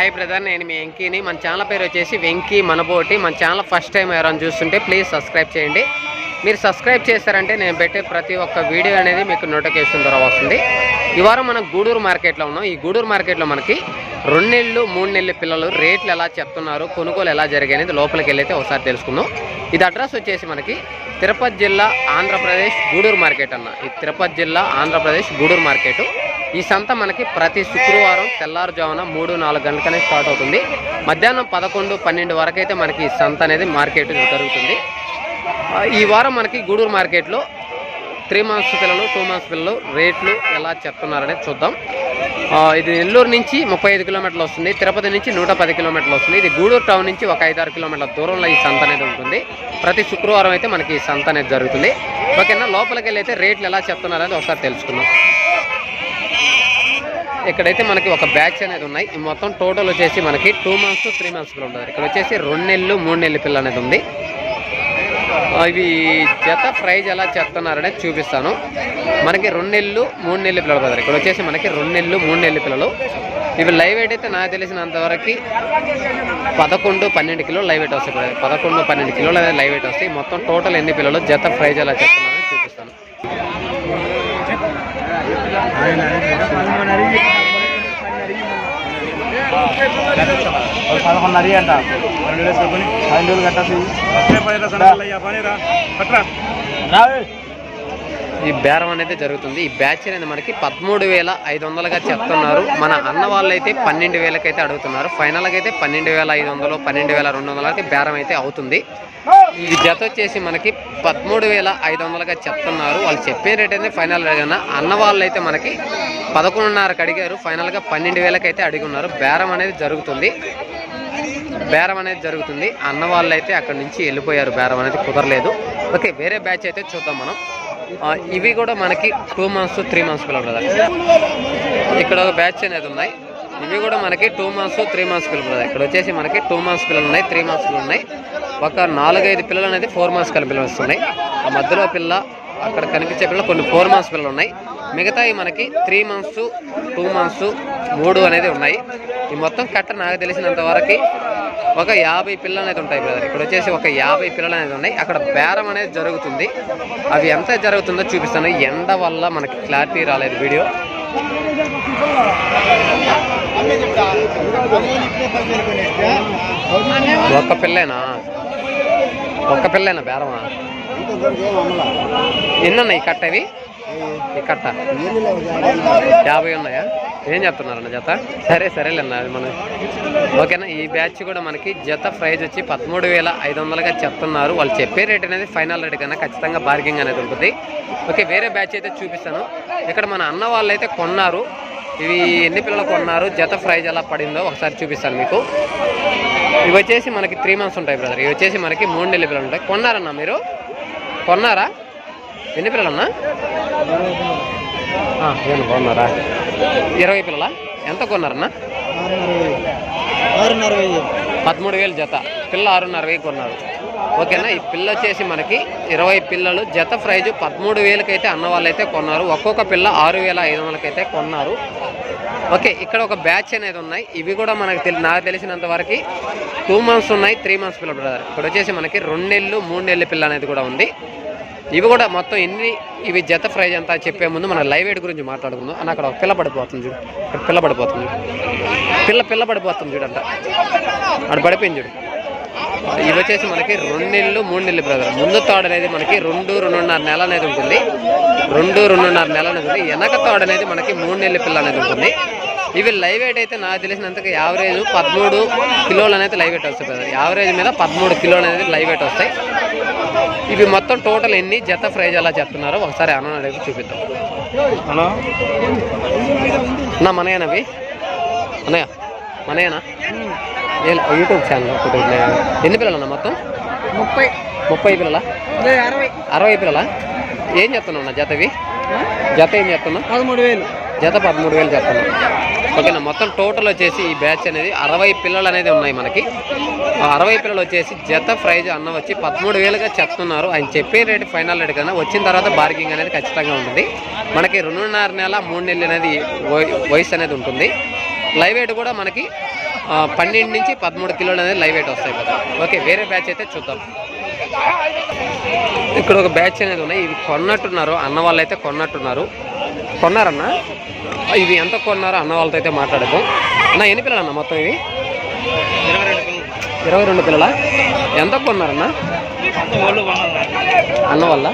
Hi brother నేను మీ వెంకీని. మన channel పేరు వచ్చేసి వెంకీ మనబోటి. మన ఛానల్ ఫస్ట్ టైం ఎవరైనా చూస్తుంటే ప్లీజ్ సబ్స్క్రైబ్ చేయండి. మీరు సబ్స్క్రైబ్ చేశారంటే నేను పెట్టే ప్రతి ఒక్క వీడియో అనేది మీకు నోటిఫికేషన్ ద్వారా వస్తుంది. ఈ వారం మనం గూడూరు మార్కెట్లో ఉన్నాం. ఈ గూడూరు మార్కెట్లో మనకి రెండు నెలలు మూడు నెలల పిల్లలు రేట్లు ఎలా చెప్తున్నారు కొనుగోలు ఎలా జరిగాయి లోపలికి వెళ్ళైతే ఒకసారి తెలుసుకుందాం. ఇది అడ్రస్ వచ్చేసి మనకి తిరుపతి జిల్లా ఆంధ్రప్రదేశ్ గూడూరు మార్కెట్ అన్న. ఈ తిరుపతి జిల్లా ఆంధ్రప్రదేశ్ గూడూరు మార్కెట్. ఈ సంత మనకి ప్రతి శుక్రవారం తెల్లారుజామున మూడు నాలుగు గంటలకనే స్టార్ట్ అవుతుంది. మధ్యాహ్నం పదకొండు పన్నెండు వరకు అయితే మనకి ఈ సంత అనేది మార్కెట్ జరుగుతుంది. ఈ వారం మనకి గూడూరు మార్కెట్లో త్రీ మంత్స్ పిల్లలు టూ మంత్స్ పిల్లలు రేట్లు ఎలా చెప్తున్నారనేది చూద్దాం. ఇది నెల్లూరు నుంచి ముప్పై ఐదు కిలోమీటర్లు వస్తుంది. తిరుపతి నుంచి నూట పది కిలోమీటర్లు వస్తుంది. ఇది గూడూరు టౌన్ నుంచి ఒక ఐదారు కిలోమీటర్ల దూరంలో ఈ సంత అనేది ఉంటుంది. ప్రతి శుక్రవారం అయితే మనకి ఈ సంత అనేది జరుగుతుంది. ఓకేనా? లోపలికి వెళ్ళి అయితే రేట్లు ఎలా చెప్తున్నారు అనేది ఒకసారి తెలుసుకుందాం. ఇక్కడైతే మనకి ఒక బ్యాచ్ అనేది ఉన్నాయి. ఈ మొత్తం టోటల్ వచ్చేసి మనకి టూ మంత్స్ త్రీ మంత్స్ పిల్లలు ఉంటుంది ఇక్కడ వచ్చేసి రెండు నెలలు మూడు నెలలు పిల్ల అనేది ఉంది. ఇవి జత ప్రైజ్ ఎలా చేస్తున్నారనే చూపిస్తాను. మనకి రెండు నెలలు మూడు నెలల పిల్లలు పడతారు ఇక్కడ వచ్చేసి మనకి రెండు నెలలు మూడు నెలల పిల్లలు. ఇవి లైవ్ వెయిట్ అయితే నాకు తెలిసినంతవరకు పదకొండు పన్నెండు కిలోలు లైవ్ వెయిట్ వస్తాయి పదకొండు పన్నెండు కిలోలు అనేది లైవ్ వెయిట్ వస్తాయి. మొత్తం టోటల్ ఎన్ని పిల్లలు జత ప్రైజ్ ఎలా చేస్తున్నారని చూపిస్తాను. పదకొండున్నర అంట పన్నెండు వేలు వేసుకొని పన్నెండు వేలు కట్టాల్సింది కట్టాలి ఈ బేరం అనేది జరుగుతుంది. ఈ బ్యాచ్ అనేది మనకి పదమూడు వేల ఐదు వందలుగా చెప్తున్నారు. మన అన్న వాళ్ళు అయితే పన్నెండు వేలకైతే అడుగుతున్నారు. ఫైనల్గా అయితే పన్నెండు వేల ఐదు వందలు పన్నెండు వేల రెండు వందలకి బేరం అయితే అవుతుంది. ఈ జత వచ్చేసి మనకి పదమూడు వేల ఐదు వందలుగా చెప్తున్నారు. వాళ్ళు చెప్పే రేట్ అయితే ఫైనల్ రేట్ అన్న వాళ్ళు అయితే మనకి పదకొండున్నరకు అడిగారు. ఫైనల్గా పన్నెండు వేలకైతే అడిగి ఉన్నారు బేరం అనేది జరుగుతుంది. బేరం అనేది జరుగుతుంది. అన్న వాళ్ళు అయితే అక్కడ నుంచి వెళ్ళిపోయారు. బేరం అనేది కుదరలేదు. ఓకే వేరే బ్యాచ్ అయితే చూద్దాం మనం. ఇవి కూడా మనకి టూ మంత్స్ త్రీ మంత్స్ పిల్లలు కదా ఇక్కడ ఒక బ్యాచ్ అనేది ఉన్నాయి. ఇవి కూడా మనకి టూ మంత్స్ త్రీ మంత్స్ పిల్లలు కదా ఇక్కడ వచ్చేసి మనకి టూ మంత్స్ పిల్లలు ఉన్నాయి త్రీ మంత్స్ పిల్లలు ఉన్నాయి. ఒక నాలుగైదు పిల్లలు అనేది ఫోర్ మంత్స్ కలిపి పిల్లలు వస్తున్నాయి. ఆ మధ్యలో పిల్ల అక్కడ కనిపించే పిల్లలు కొన్ని ఫోర్ మంత్స్ పిల్లలు ఉన్నాయి మిగతాయి మనకి త్రీ మంత్స్ టూ మంత్స్ మూడు అనేది ఉన్నాయి. ఈ మొత్తం కట్ట నాకు తెలిసినంత వరకు ఒక యాభై పిల్లలు అనేది ఉంటాయి బ్రదర్ ఇక్కడ వచ్చేసి ఒక యాభై పిల్లలు అనేది ఉన్నాయి. అక్కడ బేరం అనేది జరుగుతుంది. అవి ఎంత జరుగుతుందో చూపిస్తాను. ఎండ వల్ల మనకి క్లారిటీ రాలేదు వీడియో. ఒక్క పిల్లేనా? ఒక్క పిల్లేనా బేరమా? ఎన్ని ఉన్నాయి ఈ కట్ట అవి ఈ కట్ట. యాభై ఉన్నాయా? ఏం చెప్తున్నారన్న జత? సరే సరేలేన్న అది మనం ఓకేనా ఈ బ్యాచ్ కూడా మనకి జత ప్రైజ్ వచ్చి పదమూడు వేల ఐదు వందలుగా చెప్తున్నారు. వాళ్ళు చెప్పే రేట్ అనేది ఫైనల్ రేట్ కన్నా ఖచ్చితంగా బార్గింగ్ అనేది ఉంటుంది. ఓకే వేరే బ్యాచ్ అయితే చూపిస్తాను. ఇక్కడ మన అన్న వాళ్ళు అయితే కొన్నారు. ఇవి ఎన్ని పిల్లలు కొన్నారు? జత ప్రైజ్ ఎలా పడిందో ఒకసారి చూపిస్తాను మీకు. ఇవి వచ్చేసి మనకి త్రీ మంత్స్ ఉంటాయి బ్రదర్ ఇవి వచ్చేసి మనకి మూడు నెలల పిల్లలు ఉంటాయి. కొన్నారన్నా మీరు? కొన్నారా? ఎన్ని పిల్లలన్నా? ఏమన్నా కొన్నారా? ఇరవై పిల్లల? ఎంత కొన్నారన్నా? పదమూడు వేలు జత. పిల్ల ఆరున్నర వేలు కొన్నారు. ఓకేనా? ఈ పిల్ల వచ్చేసి మనకి ఇరవై పిల్లలు. జత ప్రైజ్ పదమూడు వేలకైతే అన్న వాళ్ళైతే కొన్నారు. ఒక్కొక్క పిల్ల ఆరు వేల ఐదు వందలకైతే కొన్నారు. ఓకే ఇక్కడ ఒక బ్యాచ్ అనేది ఉన్నాయి. ఇవి కూడా మనకు తెలి నాకు తెలిసినంత వరకు టూ మంత్స్ ఉన్నాయి త్రీ మంత్స్ పిల్ల బ్రదర్. ఇక్కడ వచ్చేసి మనకి రెండు నెలలు మూడు పిల్ల అనేది కూడా ఉంది. ఇవి కూడా మొత్తం ఎన్ని ఇవి జత ప్రైజ్ అంతా చెప్పే ముందు మన లైవ్ ఎయిడ్ గురించి మాట్లాడుకుందాం. అని అక్కడ ఒక పిల్ల పడిపోతుంది చూడు. ఇక్కడ పిల్ల పడిపోతుంది చూడు. పిల్ల పిల్ల పడిపోతుంది చూడంట. అక్కడ పడిపోయింది చూడు. ఇవి వచ్చేసి మనకి రెండు నెలలు మూడు నెలలు బ్రదర్ ముందు తోడ అనేది మనకి రెండు రెండున్నర నెల అనేది ఉంటుంది. రెండు రెండున్నర నెల అనేది ఉంటుంది. వెనక తోడ అనేది మనకి మూడు నెలల పిల్ల అనేది ఉంటుంది. ఇవి లైవ్ వెయిట్ అయితే నాకు తెలిసినంతకు యావరేజ్ పదమూడు కిలోలు అనేది లైవ్ వెయిట్ వస్తాయి బ్రదర్ యావరేజ్ మీద పదమూడు కిలోలు అనేది లైవ్ వెయిట్ వస్తాయి. ఇవి మొత్తం టోటల్ ఎన్ని జత ప్రైజ్ ఎలా చెప్తున్నారో ఒకసారి అన్న అడిగి చూపిద్దాం. హలో నా మనయేనవి అన్నయ్య మనయేనా? యూట్యూబ్ ఛానల్ ఒకటి. ఎన్ని పిల్లలు అన్న మొత్తం? ముప్పై. ముప్పై పిల్లల? అరవై. అరవై పిల్లల? ఏం చెప్తున్నావు అన్న జతవి? జత ఏం చెప్తున్నా పదమూడు వేలు. జత పదమూడు వేలు చెప్తున్నా ఓకేనా మొత్తం టోటల్ వచ్చేసి ఈ బ్యాచ్ అనేది అరవై పిల్లలు అనేది ఉన్నాయి మనకి. ఆ అరవై పిల్లలు వచ్చేసి జత ప్రైజ్ అన్న వచ్చి పదమూడు వేలుగా చెప్తున్నారు. ఆయన చెప్పే రేటు ఫైనల్ రేట్ కన్నా వచ్చిన తర్వాత బార్గింగ్ అనేది ఖచ్చితంగా ఉంటుంది. మనకి రెండున్నర నెల మూడు నెలలు అనేది వయ- వయసు అనేది ఉంటుంది. లైవ్ వెయిట్ కూడా మనకి పన్నెండు నుంచి పదమూడు కిలోలు అనేది లైవ్ వెయిట్ వస్తాయి కదా. ఓకే వేరే బ్యాచ్ అయితే చూద్దాం. ఇక్కడ ఒక బ్యాచ్ అనేది ఉన్నాయి. ఇవి కొన్నట్టున్నారు. అన్న వాళ్ళు అయితే కొన్నట్టున్నారు. కొన్నారన్నా? ఇవి ఎంత కొన్నారో అన్న వాళ్ళతో అయితే మాట్లాడదాం అన్న ఎన్ని పిల్లలు అన్న మొత్తం ఇవి? ఇరవై రెండు పిల్లల? ఎంత కొన్నారన్నా? అన్న వల్ల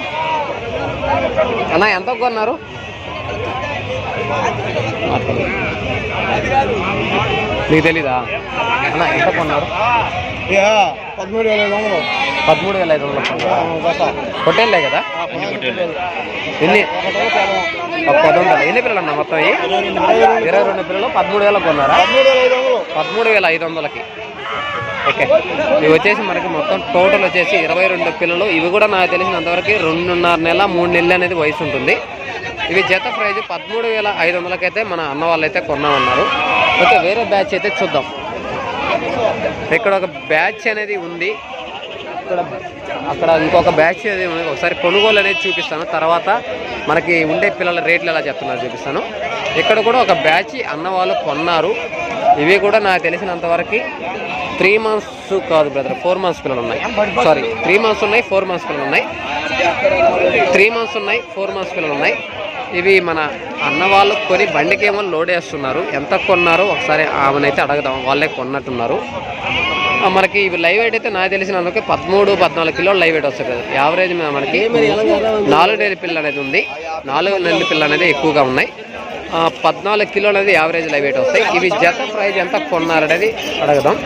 అన్న ఎంత కొన్నారు? నీకు తెలీదా? అన్న ఎంత కొన్నారు? పదమూడు వేల ఐదు వందలు. పదమూడు వేల ఐదు వందలు పొట్టేళ్ళే కదా? ఎన్ని? ఒక పది వందలు. ఎన్ని పిల్లలు అన్న మొత్తం? ఇరవై రెండు పిల్లలు పదమూడు వేల కొన్నారా? పదమూడు వేల ఐదు వందలు. పదమూడు వేల ఐదు వందలకి. ఓకే. ఇవి వచ్చేసి మనకి మొత్తం టోటల్ వచ్చేసి ఇరవై రెండు పిల్లలు. ఇవి కూడా నాకు తెలిసినంతవరకు రెండున్నర నెల మూడు నెలలు అనేది వయసు ఉంటుంది. ఇవి జత ప్రైజ్ పదమూడు వేల ఐదు వందలకైతే మన అన్న వాళ్ళు అయితే కొన్నామన్నారు. ఓకే వేరే బ్యాచ్ అయితే చూద్దాం. ఇక్కడ ఒక బ్యాచ్ అనేది ఉంది. ఇక్కడ అక్కడ ఇంకొక బ్యాచ్ అనేది ఉంది. ఒకసారి కొనుగోలు అనేది చూపిస్తాను. తర్వాత మనకి ఉండే పిల్లల రేట్లు ఎలా చెప్తున్నారు చూపిస్తాను. ఇక్కడ కూడా ఒక బ్యాచ్ అన్న వాళ్ళు కొన్నారు. ఇవి కూడా నాకు తెలిసినంత వరకు త్రీ మంత్స్ కాదు బ్రదర్ ఫోర్ మంత్స్ పిల్లలు ఉన్నాయి. సారీ త్రీ మంత్స్ ఉన్నాయి ఫోర్ మంత్స్ పిల్లలు ఉన్నాయి. త్రీ మంత్స్ ఉన్నాయి ఫోర్ మంత్స్ పిల్లలు ఉన్నాయి. ఇవి మన అన్న వాళ్ళు కొని బండికేమో లోడ్ వేస్తున్నారు. ఎంత కొన్నారో ఒకసారి ఆమెనైతే అడగదాం. వాళ్ళే కొన్నట్టున్నారు. మనకి ఇవి లైవ్ వెయిట్ అయితే నాకు తెలిసినందుకు పదమూడు పద్నాలుగు కిలోలు లైవ్ వెయిట్ వస్తుంది కదా. యావరేజ్ మీద మనకి నాలుగు నెలల పిల్ల అనేది ఉంది. నాలుగు నెలల పిల్ల అనేది ఎక్కువగా ఉన్నాయి. పద్నాలుగు కిలోలు అనేది యావరేజ్ లైవ్ వెయిట్ వస్తాయి. ఇవి జత ప్రైజ్ ఎంత కొన్నారనేది అడగదాం.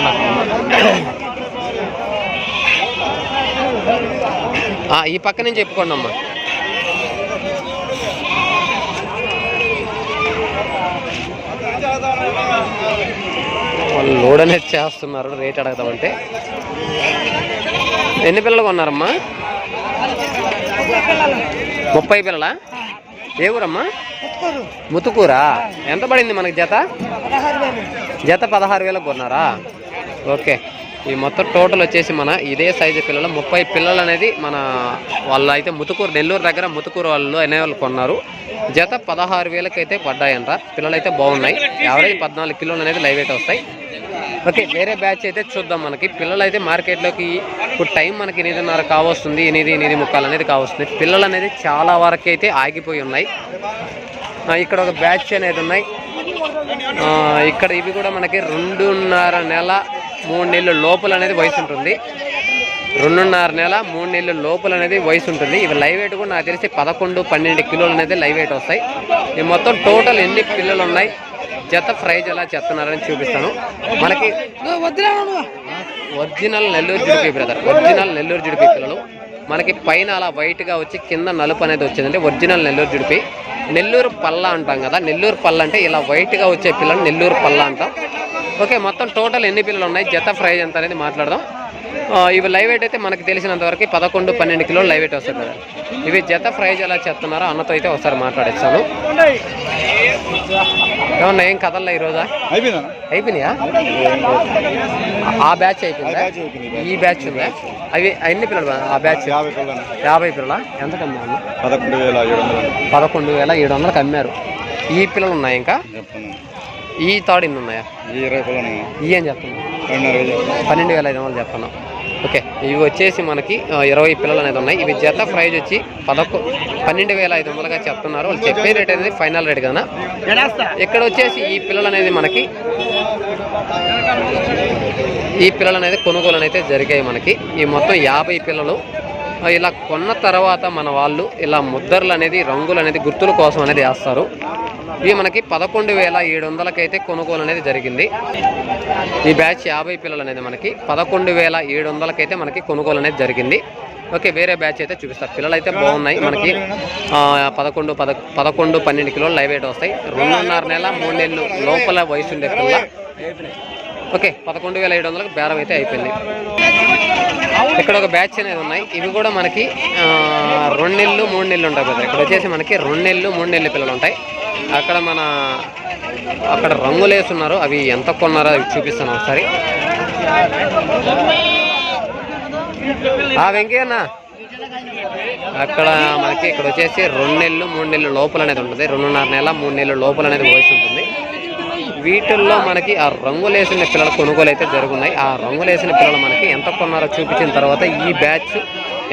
ఆ, ఈ పక్క నుంచి చెప్పుకోండి అమ్మా వాళ్ళు లోడ్ అనేది చేస్తున్నారు రేట్ అడగదామంటే. ఎన్ని పిల్లలు కొన్నారమ్మా? ముప్పై పిల్లలా? ఏ ఊరమ్మా? ముతుకూరా? ఎంత పడింది మనకి జత? జత పదహారు వేలకు కొన్నారా? ఓకే. ఈ మొత్తం టోటల్ వచ్చేసి మన ఇదే సైజు పిల్లలు. ముప్పై పిల్లలు అనేది మన వాళ్ళు అయితే ముతుకూరు నెల్లూరు దగ్గర ముతుకూరు వాళ్ళు అనే వాళ్ళు కొన్నారు. జత పదహారు వేలకైతే పడ్డాయంట. పిల్లలు అయితే బాగున్నాయి. యావరేజ్ పద్నాలుగు కిలోలు అనేది లైవ్ వెయిట్ వస్తాయి. ఓకే వేరే బ్యాచ్ అయితే చూద్దాం మనకి. పిల్లలు అయితే మార్కెట్లోకి ఇప్పుడు టైం మనకి ఎనిమిదిన్నర కావస్తుంది. ఎనిమిది ఎనిమిది ముక్కలు అనేది కావస్తుంది. పిల్లలు అనేది చాలా వరకు అయితే ఆగిపోయి ఉన్నాయి. ఇక్కడ ఒక బ్యాచ్ అనేది ఉన్నాయి. ఇక్కడ ఇవి కూడా మనకి రెండున్నర నెల మూడు నెలల లోపల అనేది వయసు ఉంటుంది. రెండున్నర నెల మూడు నెలల లోపల అనేది వయసు ఉంటుంది. ఇవి లైవ్ వెయిట్ కూడా నాకు తెలిసి పదకొండు పన్నెండు కిలోలు అనేది లైవ్ వెయిట్ వస్తాయి. ఈ మొత్తం టోటల్ ఎన్ని పిల్లలు ఉన్నాయి? జత ప్రైజ్ ఎలా చెప్తున్నారని చూపిస్తాను. మనకి ఒరిజినల్ నెల్లూరు జుడిపి బ్రదర్ ఒరిజినల్ నెల్లూరు జుడిపి పిల్లలు. మనకి పైన అలా వైట్గా వచ్చి కింద నలుపు అనేది వచ్చిందంటే ఒరిజినల్ నెల్లూరు జుడిపి. నెల్లూరు పల్ల అంటాం కదా నెల్లూరు పల్ల అంటే ఇలా వైట్గా వచ్చే పిల్లలు నెల్లూరు పల్ల అంటాం. ఓకే మొత్తం టోటల్ ఎన్ని పిల్లలు ఉన్నాయి? జత ప్రైజ్ ఎంత అనేది మాట్లాడదాం. ఇవి లైవ్ వెయిట్ అయితే మనకి తెలిసినంత వరకు పదకొండు పన్నెండు కిలోలు లైవ్ వెయిట్ వస్తుంది కదా. ఇవి జత ప్రైజ్ ఎలా చెప్తున్నారో అన్నతో అయితే ఒకసారి మాట్లాడిస్తాను. ఏమన్నా ఏం కథల్లో ఈరోజా? అయిపోయినాయా? ఆ బ్యాచ్ అయిపోయిందా. ఈ బ్యాచ్. ఉందా? అవి ఎన్ని పిల్లలు ఆ బ్యాచ్? యాభై పిల్లలు ఎంత కమ్మారు పదకొండు వేల ఏడు వందలు పదకొండు వేల ఏడు వందలకు అమ్మారు. ఈ పిల్లలు ఉన్నాయి ఇంకా? ఈ తాడు ఇన్ని ఉన్నాయా? ఈ ఇరవై పిల్లలు ఈ అని చెప్తున్నా రెండున్నర వేలు చెప్తాను పన్నెండు వేల ఐదు వందలు చెప్తున్నాం ఓకే ఇవి వచ్చేసి మనకి ఇరవై పిల్లలు అనేది ఉన్నాయి. ఇవి జత ప్రైజ్ వచ్చి పదకొ పన్నెండు వేల ఐదు వందలుగా చెప్తున్నారు. వాళ్ళు చెప్పే రేట్ అనేది ఫైనల్ రేట్ కదా. ఇక్కడ వచ్చేసి ఈ పిల్లలు అనేది మనకి ఈ పిల్లలు అనేది కొనుగోలు అనేది జరిగాయి మనకి. ఈ మొత్తం యాభై పిల్లలు ఇలా కొన్న తర్వాత మన వాళ్ళు ఇలా ముద్దర్లు అనేది రంగులు అనేది గుర్తుల కోసం అనేది వేస్తారు. ఇవి మనకి పదకొండు వేల ఏడు వందలకైతే కొనుగోలు అనేది జరిగింది. ఈ బ్యాచ్ యాభై పిల్లలు అనేది మనకి పదకొండు వేల ఏడు వందలకైతే మనకి కొనుగోలు అనేది జరిగింది. ఓకే వేరే బ్యాచ్ అయితే చూపిస్తారు పిల్లలు అయితే బాగున్నాయి. మనకి పదకొండు పద పదకొండు పన్నెండు కిలోలు లైవ్ వెయిట్ వస్తాయి. రెండున్నర నెల మూడు నెలలు లోపల వయసు ఉండే పిల్ల. ఓకే పదకొండు వేల ఐదు వందలకు బేరం అయితే అయిపోయింది. ఇక్కడ ఒక బ్యాచ్ అనేది ఉన్నాయి. ఇవి కూడా మనకి రెండు నెలలు మూడు నెలలు ఉంటాయి కదా ఇక్కడ వచ్చేసి మనకి రెండు నెలలు మూడు నెలలు పిల్లలు ఉంటాయి. అక్కడ మన అక్కడ రంగులు వేస్తున్నారు. అవి ఎంత కొన్నారో అవి చూపిస్తాను ఒకసారి. ఆ వెంకయ్యన్న అక్కడ మనకి ఇక్కడ వచ్చేసి రెండు నెలలు మూడు నెలలు లోపల అనేది ఉంటుంది. రెండున్నర నెల మూడు నెలలు లోపల అనేది వయసు ఉంటుంది. వీటిల్లో మనకి ఆ రంగులేసిన పిల్లల కొనుగోలు అయితే జరుగున్నాయి. ఆ రంగులేసిన పిల్లలు మనకి ఎంత కొన్నారో చూపించిన తర్వాత ఈ బ్యాచ్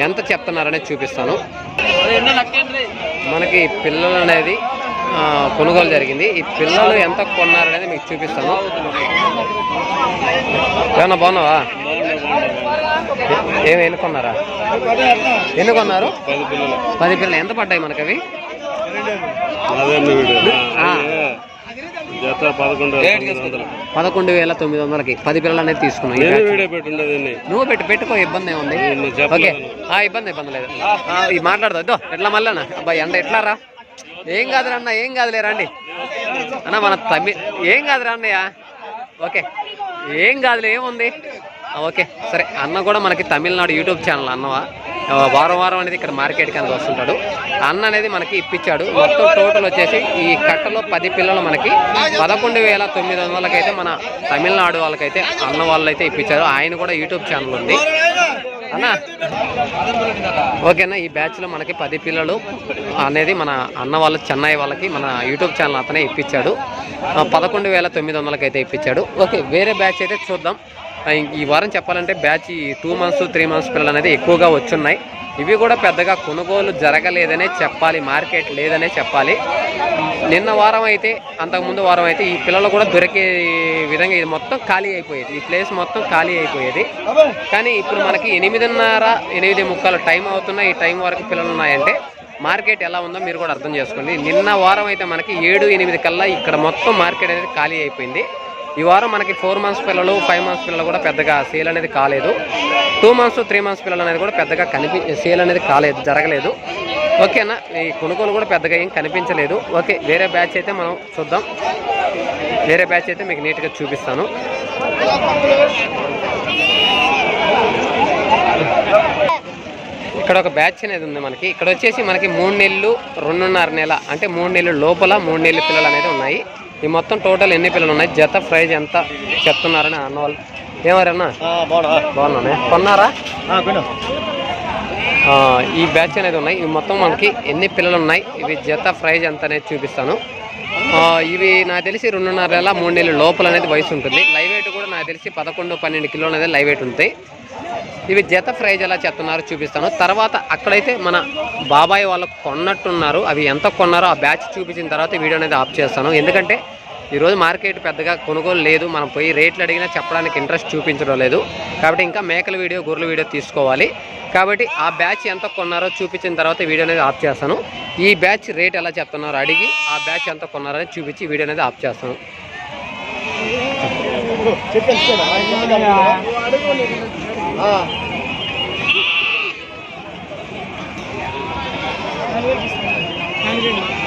ఎంత చెప్తున్నారనేది చూపిస్తాను. మనకి పిల్లలు అనేది కొనుగోలు జరిగింది. ఈ పిల్లలు ఎంత కొన్నారనేది మీకు చూపిస్తాను. ఏమన్నా బాగున్నావా? ఏమి ఎన్ని కొన్నారా? ఎన్ని కొన్నారు? పది పిల్లలు. ఎంత పడ్డాయి మనకి అవి పదకొండు వేల తొమ్మిది వందలకి పది పిల్లలు అనేది తీసుకున్నాం? నువ్వు పెట్టి పెట్టుకో ఇబ్బంది ఏముంది. ఓకే. ఆ, ఇబ్బంది ఇబ్బంది లేదు. మాట్లాడదు ఎట్లా మళ్ళా అబ్బాయి ఎండ ఎట్లా రా? ఏం కాదురా అన్న ఏం కాదులే రండి. అన్న మన తమి ఏం కాదురా అన్నయ్య? ఓకే. ఏం కాదులే ఏముంది? ఓకే సరే. అన్న కూడా మనకి తమిళనాడు యూట్యూబ్ ఛానల్ అన్నవా? వారం వారం అనేది ఇక్కడ మార్కెట్కి అనేది వస్తుంటాడు. అన్న అనేది మనకి ఇప్పించాడు మొత్తం టోటల్ వచ్చేసి ఈ కట్టలో పది పిల్లలు మనకి పదకొండు వేల తొమ్మిది వందలకైతే మన తమిళనాడు వాళ్ళకైతే అన్న వాళ్ళు అయితే ఇప్పించారు ఆయన కూడా యూట్యూబ్ ఛానల్ ఉంది. అన్నా ఓకేనా? ఈ బ్యాచ్లో మనకి పది పిల్లలు అనేది మన అన్న వాళ్ళు చెన్నై వాళ్ళకి మన యూట్యూబ్ ఛానల్ అతనే ఇప్పించాడు పదకొండు వేల తొమ్మిది వందలకైతే ఇప్పించాడు ఓకే వేరే బ్యాచ్ అయితే చూద్దాం. ఈ వారం చెప్పాలంటే బ్యాచ్ ఈ టూ మంత్స్ త్రీ మంత్స్ పిల్లలు అనేది ఎక్కువగా వచ్చున్నాయి. ఇవి కూడా పెద్దగా కొనుగోలు జరగలేదనే చెప్పాలి మార్కెట్ లేదనే చెప్పాలి. నిన్న వారం అయితే అంతకుముందు వారం అయితే ఈ పిల్లలు కూడా దొరికే విధంగా ఇది మొత్తం ఖాళీ అయిపోయేది. ఈ ప్లేస్ మొత్తం ఖాళీ అయిపోయేది. కానీ ఇప్పుడు మనకి ఎనిమిదిన్నర ఎనిమిది ముక్కలు టైం అవుతున్నా ఈ టైం వరకు పిల్లలు ఉన్నాయంటే మార్కెట్ ఎలా ఉందో మీరు కూడా అర్థం చేసుకోండి. నిన్న వారం అయితే మనకి ఏడు ఎనిమిది కల్లా ఇక్కడ మొత్తం మార్కెట్ అనేది ఖాళీ అయిపోయింది. ఈ వారం మనకి ఫోర్ మంత్స్ పిల్లలు ఫైవ్ మంత్స్ పిల్లలు కూడా పెద్దగా సేల్ అనేది కాలేదు. టూ మంత్స్ త్రీ మంత్స్ పిల్లలు అనేది కూడా పెద్దగా కనిపి సేల్ అనేది కాలేదు జరగలేదు. ఓకేనా ఈ కొనుగోలు కూడా పెద్దగా ఏం కనిపించలేదు. ఓకే వేరే బ్యాచ్ అయితే మనం చూద్దాం. వేరే బ్యాచ్ అయితే మీకు నీట్గా చూపిస్తాను. ఇక్కడ ఒక బ్యాచ్ అనేది ఉంది మనకి. ఇక్కడ వచ్చేసి మనకి మూడు నెలలు రెండున్నర నెల అంటే మూడు నెలలు లోపల మూడు నెలల పిల్లలు అనేది ఉన్నాయి. ఈ మొత్తం టోటల్ ఎన్ని పిల్లలు ఉన్నాయి? జత ప్రైజ్ ఎంత చెప్తున్నారని అన్నవాళ్ళు ఏమరన్నా? బాగున్నానే కొన్నారా? ఈ బ్యాచ్ అనేది ఉన్నాయి. ఇవి మొత్తం మనకి ఎన్ని పిల్లలు ఉన్నాయి? ఇవి జత ప్రైజ్ ఎంత అనేది చూపిస్తాను. ఆ, ఇవి నాకు తెలిసి రెండున్నర నెల మూడు నెలల లోపల అనేది వయసు ఉంటుంది. లైవ్ నాకు తెలిసి పదకొండు పన్నెండు కిలోలు అనేది లైవ్ వెయిట్ ఉంటాయి. ఇవి జత ప్రైజ్ ఎలా చెప్తున్నారో చూపిస్తాను. తర్వాత అక్కడైతే మన బాబాయ్ వాళ్ళు కొన్నట్టున్నారు. అవి ఎంత కొన్నారో ఆ బ్యాచ్ చూపించిన తర్వాత వీడియో అనేది ఆఫ్ చేస్తాను. ఎందుకంటే ఈరోజు మార్కెట్ పెద్దగా కొనుగోలు లేదు. మనం పోయి రేట్లు అడిగినా చెప్పడానికి ఇంట్రెస్ట్ చూపించడం లేదు. కాబట్టి ఇంకా మేకల వీడియో గొర్రెల వీడియో తీసుకోవాలి. కాబట్టి ఆ బ్యాచ్ ఎంత కొన్నారో చూపించిన తర్వాత వీడియో అనేది ఆఫ్ చేస్తాను. ఈ బ్యాచ్ రేట్ ఎలా చెప్తున్నారో అడిగి ఆ బ్యాచ్ ఎంత కొన్నారో చూపించి వీడియో అనేది ఆఫ్ చేస్తాను. ఆ.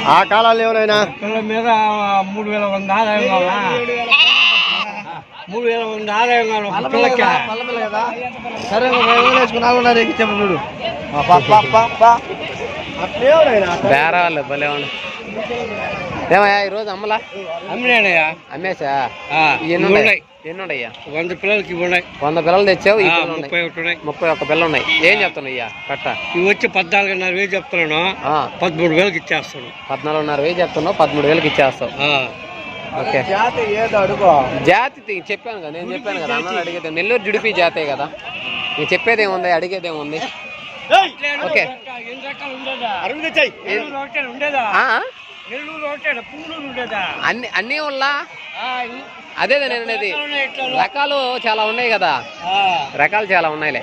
ఆ కాలాలు ఏమైనా? పిల్లల మీద మూడు వేల వంద ఆదాయం కావాలా? మూడు వేల వంద ఆదాయం కావాలి పిల్లకి? సరే వేసుకున్నా చెప్పు చూడు. బేరాలు భలే ఉన్నాయి ఏమయ్యా ఈరోజు అమ్మలా? అమ్మినాడయ్యా అమ్మేసా? ఆ, ఎన్ని ఇవి ఉన్నాయి? ఉన్నాయి. ఎన్ని ఉన్నాయ్యా? వంద పిల్లలకి ఇవి ఉన్నాయి. వంద పిల్లలు తెచ్చావు ఈ ముప్పై ఒకటి ఉన్నాయి. ముప్పై ఒక్క పిల్లలు ఉన్నాయి. ఏం చెప్తున్నావు అయ్యా కట్ట. ఇవి వచ్చి పద్నాలుగున్నర వేలు చెప్తున్నాను. ఆ, పదమూడు వేలకి ఇచ్చేస్తాను. పద్నాలుగున్నర వేలు చెప్తున్నావు పదమూడు వేలకి ఇచ్చేస్తావు. ఆ, ఓకే. జాతి ఏదో అడుగు. జాతి తి- చెప్పాను కదా నేను చెప్పాను కదా అన్న అడిగేది నెల్లూరు జుడిపి జాతే కదా. నేను చెప్పేది ఏముంది అడిగేది ఏముంది? ఓకే. అన్ని అన్నీ ఇవి అదేదా నేను అనేది. రకాలు చాలా ఉన్నాయి కదా? ఆ, రకాలు చాలా ఉన్నాయిలే.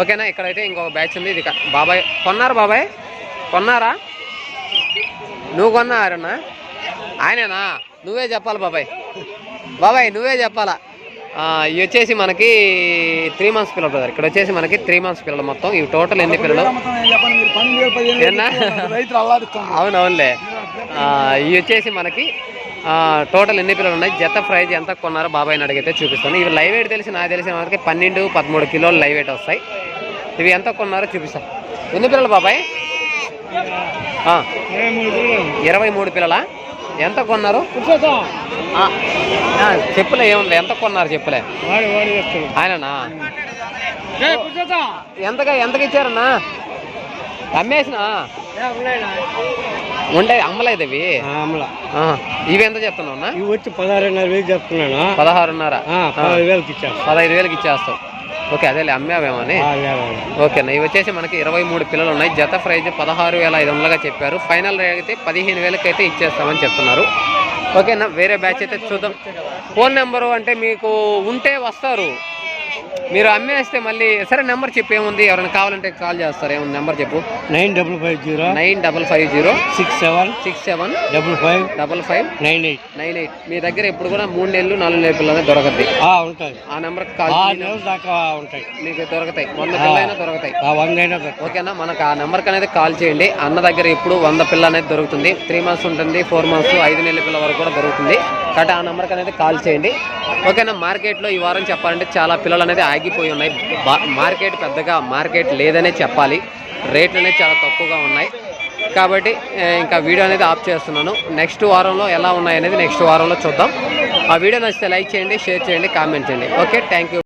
ఓకేనా ఇక్కడైతే ఇంకొక బ్యాచ్ ఉంది. ఇది బాబాయ్ కొన్నారు బాబాయ్? కొన్నారా? నువ్వు కొన్నారన్నా ఆయనేనా? నువ్వే చెప్పాలి బాబాయ్. బాబాయ్ నువ్వే చెప్పాలా? ఆ, ఇవి వచ్చేసి మనకి త్రీ మంత్స్ పిల్లలు బ్రదర్ ఇక్కడ వచ్చేసి మనకి త్రీ మంత్స్ పిల్లలు మొత్తం. ఇవి టోటల్ ఎన్ని పిల్లలు? అవునవునులే. ఇవి వచ్చేసి మనకి టోటల్ ఎన్ని పిల్లలు ఉన్నాయి? జత ప్రైజ్ ఎంత కొన్నారో బాబాయ్ని అడిగితే చూపిస్తాను. ఇవి లైవ్ వెయిట్ తెలిసి నాకు తెలిసిన మనకి పన్నెండు పదమూడు కిలోలు లైవ్ వెయిట్ వస్తాయి. ఇవి ఎంత కొన్నారో చూపిస్తాను ఎన్ని పిల్లలు బాబాయ్? ఇరవై మూడు పిల్లలు. ఎంత కొన్నారు? చెప్పులే ఏముంది? ఎంత కొన్నారు చెప్పులే? ఆయననా. ఎంతగా ఎంతకి ఇచ్చారన్నా అమ్మేసినా? ఉండే అమ్మలేదు ఇవి ఇవి ఎంత చెప్తున్నావు? ఇవి వచ్చి పదహారున్నర వేలు చెప్తున్నాను. పదహారున్నర. పదహైదు వేలకి పదహైదు వేలకి ఇచ్చేస్తావు. ఓకే అదేలే అమ్మేవేమో అని. ఓకేనా ఇవి వచ్చేసి మనకి ఇరవై మూడు పిల్లలు ఉన్నాయి. జత ప్రైజ్ పదహారు వేల ఐదు వందలుగా చెప్పారు. ఫైనల్ రేట్ అయితే పదిహేను వేలకి అయితే ఇచ్చేస్తామని చెప్తున్నారు. ఓకేనా వేరే బ్యాచ్ అయితే చూద్దాం. ఫోన్ నెంబరు అంటే మీకు ఉంటే వస్తారు. మీరు అమ్మేస్తే మళ్ళీ సరే నెంబర్ చెప్పు ఏముంది? ఎవరైనా కావాలంటే కాల్ చేస్తారు. ఏముంది? నెంబర్ చెప్పు. Nine double five zero nine double five zero six seven six seven double five double five nine eight nine eight. మీ దగ్గర ఇప్పుడు కూడా మూడు నెలలు నాలుగు నెలల పిల్లలు దొరకద్ది. ఆ, కాల్ దాకా ఉంటాయి. మీకు దొరుకుతాయి. వంద పిల్లలైనా దొరుకుతాయి. ఓకేనా? మనకు ఆ నెంబర్కి అనేది కాల్ చేయండి. అన్న దగ్గర ఇప్పుడు వంద పిల్ల అనేది దొరుకుతుంది. త్రీ మంత్స్ ఉంటుంది ఫోర్ మంత్స్ ఐదు నెలల పిల్ల వరకు కూడా దొరుకుతుంది. కాబట్టి ఆ నెంబర్కి అనేది కాల్ చేయండి. ఓకేనా మార్కెట్లో ఈ వారం చెప్పాలంటే చాలా పిల్లలు అనేది ఆగిపోయి ఉన్నాయి. బా- మార్కెట్ పెద్దగా మార్కెట్ లేదనే చెప్పాలి. రేట్లు అనేది చాలా తక్కువగా ఉన్నాయి. కాబట్టి ఇంకా వీడియో అనేది ఆఫ్ చేస్తున్నాను. నెక్స్ట్ వారంలో ఎలా ఉన్నాయి అనేది నెక్స్ట్ వారంలో చూద్దాం. ఆ వీడియో నచ్చితే లైక్ చేయండి షేర్ చేయండి కామెంట్ చేయండి. Okay thank you